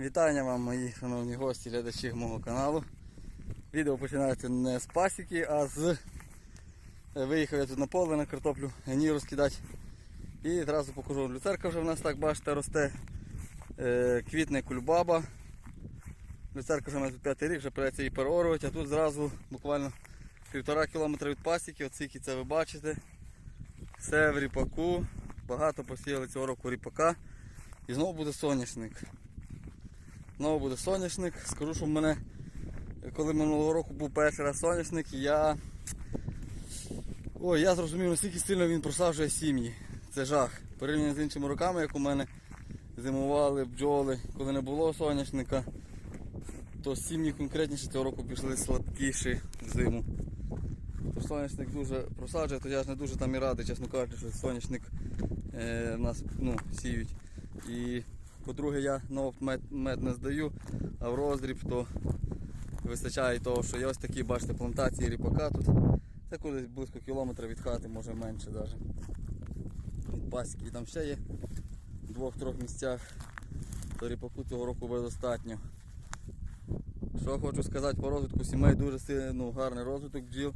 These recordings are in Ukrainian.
Вітання вам, мої шановні гості, глядачі мого каналу. Відео починається не з пасіки, а з е, виїхав я тут на поле на картоплю гній розкидати. І одразу покажу люцерка вже в нас так бачите росте. Е, Квітне кульбаба. Люцерка вже нас тут п'ятий рік, вже придеться її переорувати, а тут зразу буквально півтора кілометра від пасіки, от це ви бачите. Все в ріпаку. Багато посіяли цього року ріпака. І знову буде соняшник. Знову буде соняшник. Скажу, що в мене, коли минулого року був перший раз соняшник, я. Ой, я зрозумів, наскільки сильно він просаджує сім'ї. Це жах. Порівняно з іншими роками, як у мене зимували бджоли, коли не було соняшника, то сім'ї конкретніше цього року пішли слабкіші в зиму. То соняшник дуже просаджує, то я ж не дуже там і радий, чесно кажучи, що соняшник е, нас ну, сіють. І по-друге, я на мед, мед не здаю, а в роздріб то вистачає того, що є ось такі, бачите, плантації ріпака тут. Це кудись близько кілометра від хати, може менше навіть. Від пасіки. І там ще є в двох-трьох місцях. То ріпаку цього року буде достатньо. Що хочу сказати по розвитку сімей, дуже сильний, ну, гарний розвиток бджіл.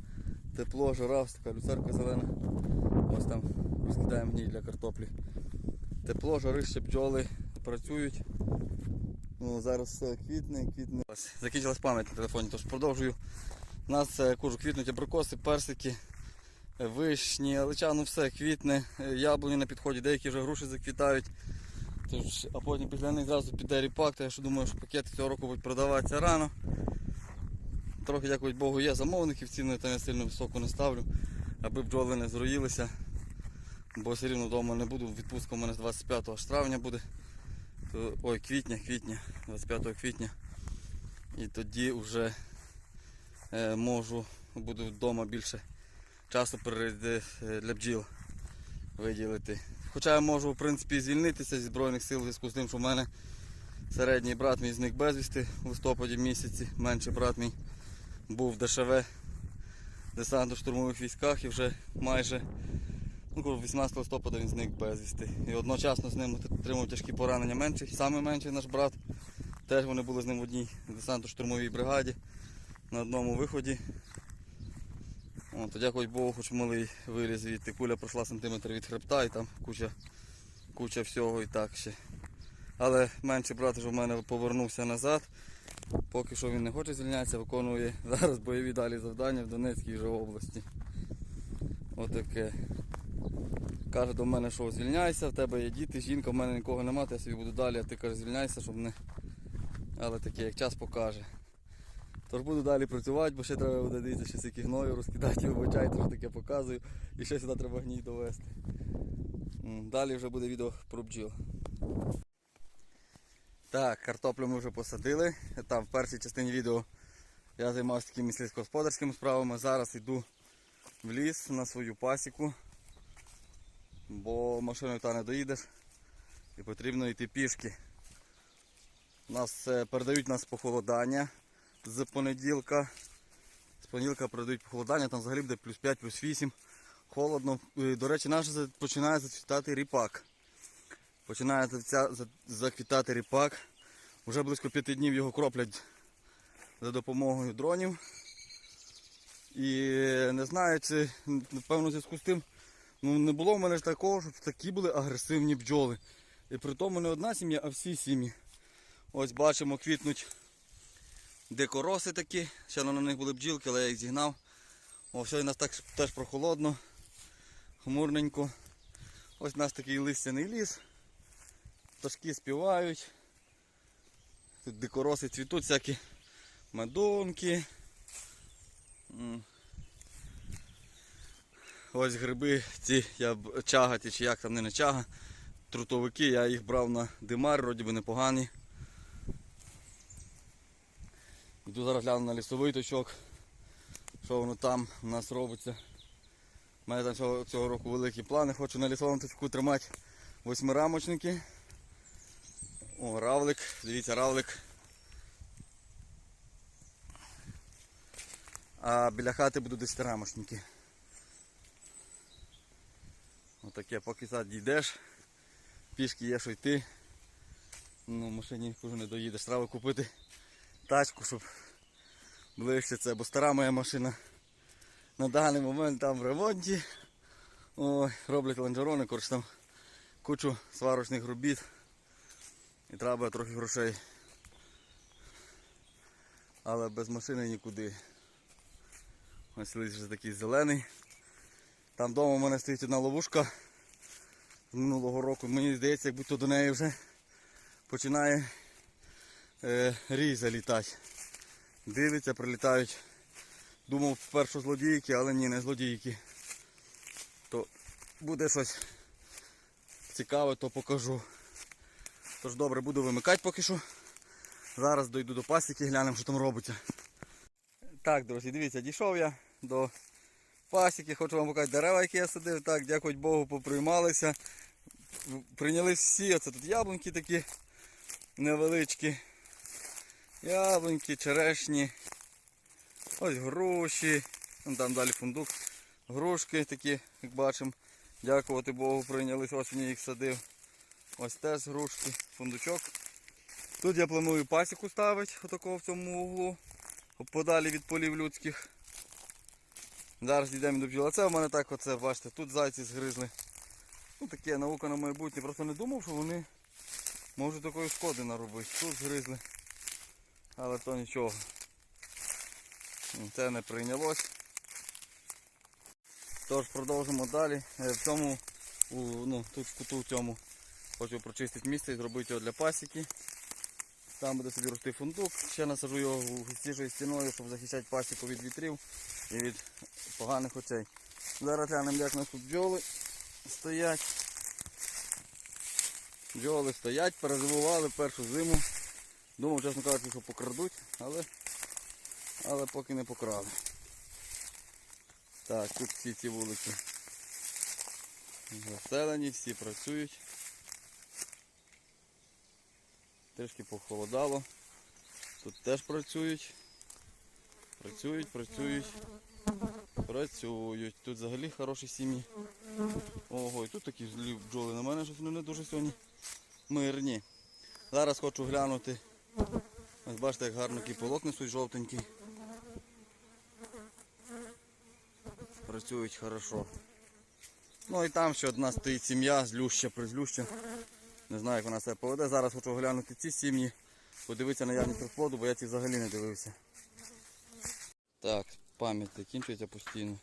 Тепло, жара, така люцерка зелена. Ось там розкидаємо гній для картоплі. Тепло, жарище, бджоли працюють. Ну, зараз квітне, квітне. Закінчилась пам'ять на телефоні, тож продовжую. У нас е, кажу, квітнуть абрикоси, персики, вишні, лича, ну все квітне, е, яблуні на підході, деякі вже груші заквітають. Тож, а потім після них зразу піде ріпак, я що думаю, що пакети цього року будуть продаватися рано. Трохи, дякувати Богу, є замовників, ціну там я сильно високо не ставлю, аби бджоли не зроїлися. Бо все рівно вдома не буду, відпустка у мене з 25 аж травня буде. Ой, квітня, квітня, 25 квітня. І тоді вже е, можу, буду вдома більше часу перед- е, для бджіл виділити. Хоча я можу в принципі звільнитися зі Збройних сил в зв'язку з тим, що в мене середній брат мій зник безвісти в листопаді місяці, менший брат мій був в ДШВ десантно-штурмових військах і вже майже 18 листопада він зник безвісти. І одночасно з ним отримав тяжкі поранення менший, саме менший наш брат. Теж вони були з ним в одній десантно-штурмовій бригаді на одному виході. О, то дякую Богу, хоч малий виліз звідти. Куля пройшла сантиметр від хребта і там куча, куча всього і так ще. Але менший брат вже в мене повернувся назад. Поки що він не хоче звільнятися, виконує зараз бойові далі завдання в Донецькій вже області. Отаке. Каже до мене, що звільняйся, в тебе є діти, жінка, в мене нікого немає, то я собі буду далі, а ти каже, звільняйся, щоб не. Але таке, як час покаже. Тож буду далі працювати, бо ще треба буде дивитися, ще скільки гною розкидати, вибачайте, що таке показую. І ще сюди треба гній довести. Далі вже буде відео про бджіл. Так, картоплю ми вже посадили. Там в першій частині відео я займався такими сільськогосподарськими справами. Зараз йду в ліс на свою пасіку, бо машиною та не доїдеш і потрібно йти пішки. Нас е, передають нас похолодання з понеділка. З понеділка передають похолодання, там взагалі буде плюс 5, плюс 8. Холодно. Е, До речі, наш починає зацвітати ріпак. Починає заквітати ріпак. Вже близько п'яти днів його кроплять за допомогою дронів. І е, не знаю, чи напевно зв'язку з тим, ну не було в мене ж такого, щоб такі були агресивні бджоли. І при тому не одна сім'я, а всі сім'ї. Ось бачимо, квітнуть дикороси такі. Ще на них були бджілки, але я їх зігнав. О, сьогодні у нас так теж прохолодно, хмурненько. Ось у нас такий листяний ліс. Пташки співають. Тут дикороси цвітуть, всякі медунки. Ось гриби, ці я б- чагаті, чи як там не, не чага. Трутовики, я їх брав на димар, вроді би непогані. Йду зараз гляну на лісовий точок, що воно там у нас робиться. У мене там цього, цього року великі плани. Хочу на лісовому точку тримати восьмирамочники. О, равлик, дивіться, равлик. А біля хати будуть десятирамочники. Отаке, поки сад дійдеш, пішки є що йти. Ну, машині кажу, не доїдеш. Треба купити тачку, щоб ближче це, бо стара моя машина на даний момент там в ремонті. Ой, роблять лонжерони, коротше там кучу сварочних робіт. І треба трохи грошей. Але без машини нікуди. Ось лист вже такий зелений. Там вдома в мене стоїть одна ловушка минулого року. Мені здається, як будто до неї вже починає е, рій залітати. Дивиться, прилітають. Думав спершу злодійки, але ні, не злодійки. То буде щось цікаве, то покажу. Тож добре, буду вимикати поки що. Зараз дойду до пасіки, глянемо, що там робиться. Так, друзі, дивіться, дійшов я до пасіки, хочу вам показати дерева, які я садив. Так, дякую Богу, поприймалися. Прийняли всі, оце тут яблуньки такі невеличкі. Яблуньки, черешні. Ось груші. Там далі фундук. Грушки такі, як бачимо. Дякувати Богу, прийнялись. Осінь я їх садив. Ось теж грушки, фундучок. Тут я планую пасіку ставити, отакого в цьому углу, подалі від полів людських. Зараз йдемо до бджіл. Це в мене так оце, бачите, тут зайці згризли. Ну таке наука на майбутнє. Просто не думав, що вони можуть такої шкоди наробити. Тут згризли. Але то нічого. Це не прийнялось. Тож продовжимо далі. Е, В цьому, у, ну, тут в куту цьому хочу прочистити місце і зробити його для пасіки. Там буде собі рости фундук. Ще насажу його густішою стіною, щоб захищати пасіку від вітрів і від поганих очей. Зараз глянемо, як у нас тут бджоли стоять. Бджоли стоять, перезимували першу зиму. Думав, чесно кажучи, що покрадуть, але, але поки не покрали. Так, тут всі ці вулиці заселені, всі працюють. Трішки похолодало. Тут теж працюють. Працюють, працюють. Працюють. Тут взагалі хороші сім'ї. Ого, і тут такі злі бджоли. На мене щось вони не дуже сьогодні мирні. Зараз хочу глянути. Ось бачите, як гарно кіполок несуть жовтенький. Працюють хорошо. Ну і там ще одна стоїть сім'я, злюща, призлюща. Не знаю, як вона себе поведе. Зараз хочу оглянути ці сім'ї, подивитися наявність розплоду, бо я ці взагалі не дивився. Так, пам'ять закінчується постійно.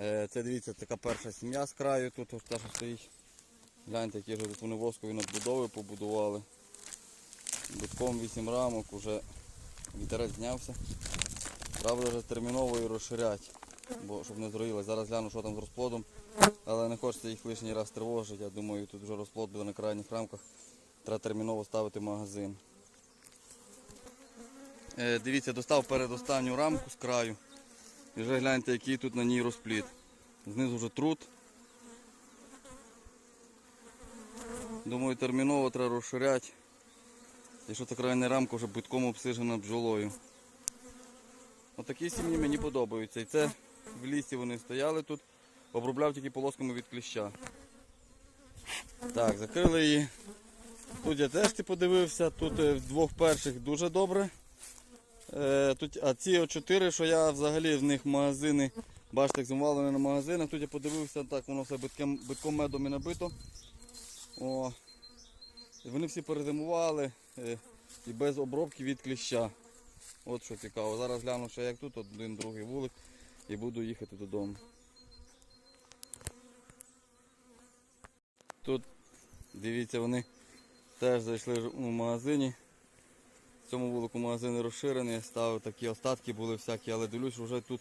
Е, Це дивіться, така перша сім'я з краю, тут ось те, що стоїть. Гляньте, які тут вони воскові надбудови побудували. Битком 8 рамок, вже вітерець знявся. Правда вже терміново і розширять, бо щоб не зроїлось. Зараз гляну, що там з розплодом. Але не хочеться їх лишній раз тривожити. Я думаю, тут вже розплод буде на крайніх рамках. Треба терміново ставити магазин. Е, дивіться, достав передостанню рамку з краю. І вже гляньте, який тут на ній розплід. Знизу вже труд. Думаю, терміново треба розширяти. І що та крайня рамка вже битком обсижена бджолою. Отакі сім'ї мені подобаються. І це в лісі вони стояли тут. Обробляв тільки полосками від кліща. Так, закрили її. Тут я теж ти подивився, тут е, в двох перших дуже добре. Е, тут, а ці чотири, що я взагалі в них магазини, бачите, зимували на магазинах, тут я подивився, так воно все битком, битком медом і набито. О, вони всі перезимували е, і без обробки від кліща. От що цікаво. Зараз гляну ще як тут, один другий вулик і буду їхати додому. Тут, дивіться, вони теж зайшли в магазині. В цьому вулику магазин розширений, ставив такі остатки були всякі, але дивлюсь, вже тут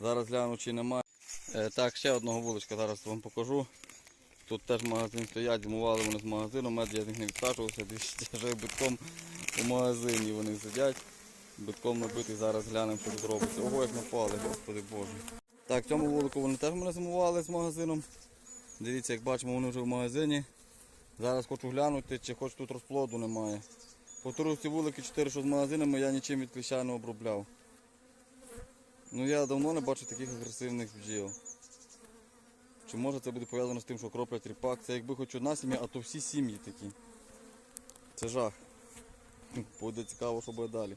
зараз гляну чи немає. Е, так, ще одного вуличка зараз вам покажу. Тут теж магазин стоять, зимували вони з магазину, мед я з них не дивіться, вже битком у магазині вони сидять. Битком набитий, зараз глянемо, що тут робиться. Ого, як напали, господи боже. Так, цьому вулику вони теж мене зимували з магазином. Дивіться, як бачимо, вони вже в магазині. Зараз хочу глянути, чи хоч тут розплоду немає. Повторюсь, ці вулики 4, що з магазинами, я нічим від кліща не обробляв. Ну я давно не бачив таких агресивних бджіл. Чи може це буде пов'язано з тим, що кроплять ріпак? Це якби хоч одна сім'я, а то всі сім'ї такі. Це жах. Буде цікаво, що буде далі.